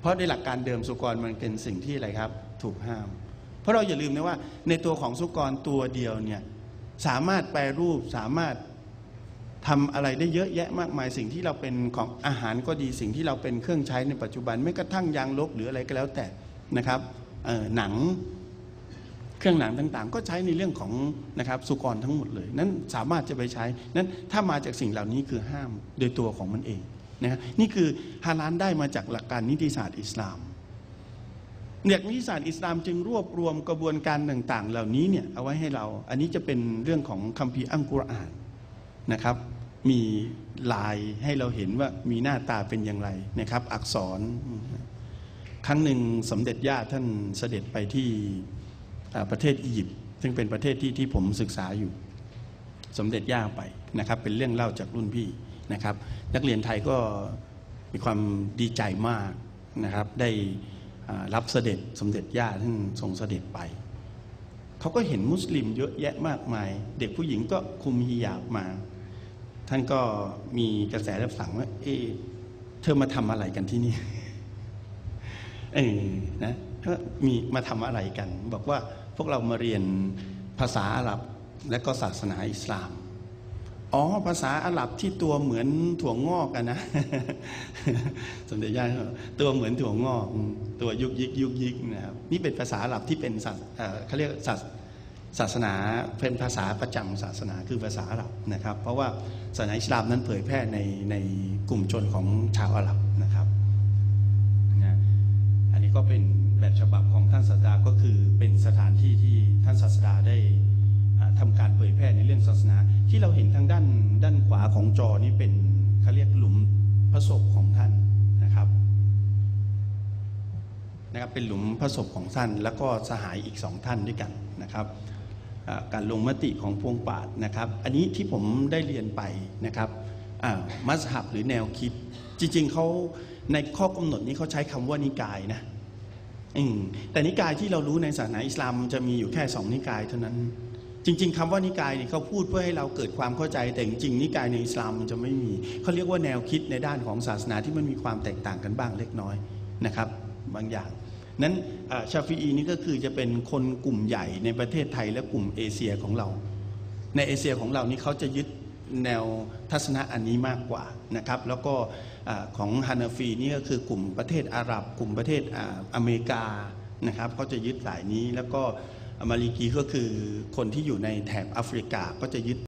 เพราะในหลักการเดิมสุกรมันเป็นสิ่งที่อะไรครับ ถูกห้าม เพราะเราอย่าลืมนะว่า ในตัวของสุกรตัวเดียวเนี่ยสามารถแปรรูปสามารถทำอะไรได้เยอะแยะมากมายสิ่งที่เราเป็นของอาหารก็ดีสิ่งที่เราเป็นเครื่องใช้ในปัจจุบันไม่กระทั่งยางลบหรืออะไรก็แล้วแต่นะครับหนังเครื่องหนังต่างๆ ก็ใช้ในเรื่องของนะครับสุกรทั้งหมดเลย นั้นสามารถจะไปใช้นั้นถ้ามาจากสิ่งเหล่านี้คือห้ามโดยตัวของมันเอง นะนี่คือฮาลานได้มาจากหลักการนิติศาสตร์อิสลามเด็กนิติศาสตร์อิสลามจึงรวบรวมกระบวนการต่าง ๆ เหล่านี้เนี่ยเอาไว้ให้เรา อันนี้จะเป็นเรื่องของคัมภีร์อัลกุรอานนะครับ มีลายให้เราเห็นว่ามีหน้าตาเป็นอย่างไรนะครับ อักษร ครั้งหนึ่งสมเด็จย่าท่านเสด็จไปที่ประเทศอียิปต์ซึ่งเป็นประเทศที่ที่ผมศึกษาอยู่ สมเด็จย่าไปนะครับ เป็นเรื่องเล่าจากรุ่นพี่ นะครับ นักเรียนไทยก็มีความดีใจมากนะครับ ได้รับเสด็จสมเด็จย่าท่านทรงเสด็จไป เขาก็เห็นมุสลิมเยอะแยะมากมาย เด็กผู้หญิงก็คุมฮิญาบมา ท่านก็มีกระแสรับสั่งว่า เอ๊เธอมาทำอะไรกันที่นี่ เออนะก็มีมาทำอะไรกัน บอกว่าพวกเรามาเรียนภาษาอาหรับและก็ศาสนาอิสลาม อ๋อ ภาษาอาหรับที่ตัวเหมือนถั่วงอกกันนะ สมเด็จย่าตัวเหมือนถั่วงอก ตัวยุกยิกยุกยิกนะครับ นี่เป็นภาษาอาหรับที่เป็นศาสเอ่อเขาเรียกศาสศาสนาเป็นภาษาประจำศาสนาคือภาษาอาหรับนะครับ เพราะว่าศาสนาอิสลามนั้นเผยแพร่ในในกลุ่มชนของชาวอาหรับนะครับนะอันนี้ก็เป็นแบบฉบับของท่านศาสดาก็คือเป็นสถานที่ที่ท่านศาสดาได้ อ่าทำการเผยแพร่ในเรื่องศาสนา ที่เราเห็นทางด้านด้านขวาของจอนี้เป็นเขาเรียกหลุมพระศพของท่านนะครับนะครับเป็นหลุมพระศพของท่าน แล้วก็สหายอีกสองท่านด้วยกันนะครับการลงมติของพวงปาดนะครับ อันนี้ที่ผมได้เรียนไปนะครับอ่ามัสฮับหรือแนวคิด จริงๆเขาในข้อกำหนดนี้เขาใช้คำว่านิกายนะอืมแต่นิกายที่เรารู้ในศาสนาอิสลามจะมีอยู่แค่สองนิกายเท่านั้น จริง ๆคำว่านิกายเนี่ยเขาพูดเพื่อให้เราเกิดความเข้าใจ แต่จริงๆนิกายในอิสลามมันจะไม่มีเขาเรียกว่าแนวคิดในด้านของศาสนาที่มันมีความแตกต่างกันบ้างเล็กน้อยนะครับ บางอย่าง นั้นชาฟีอีนี่ก็คือจะเป็นคนกลุ่มใหญ่ในประเทศไทยและกลุ่มเอเชียของเรา ในเอเชียของเรานี่เขาจะยึดแนวทัศนะอันนี้มากกว่านะครับ แล้วก็ของฮานาฟีนี่ก็คือกลุ่มประเทศอาหรับ กลุ่มประเทศออเมริกานะครับเขาจะยึดสายนี้แล้วก็ มาลิกีก็คือคนที่อยู่ในแถบแอฟริกาก็จะยึด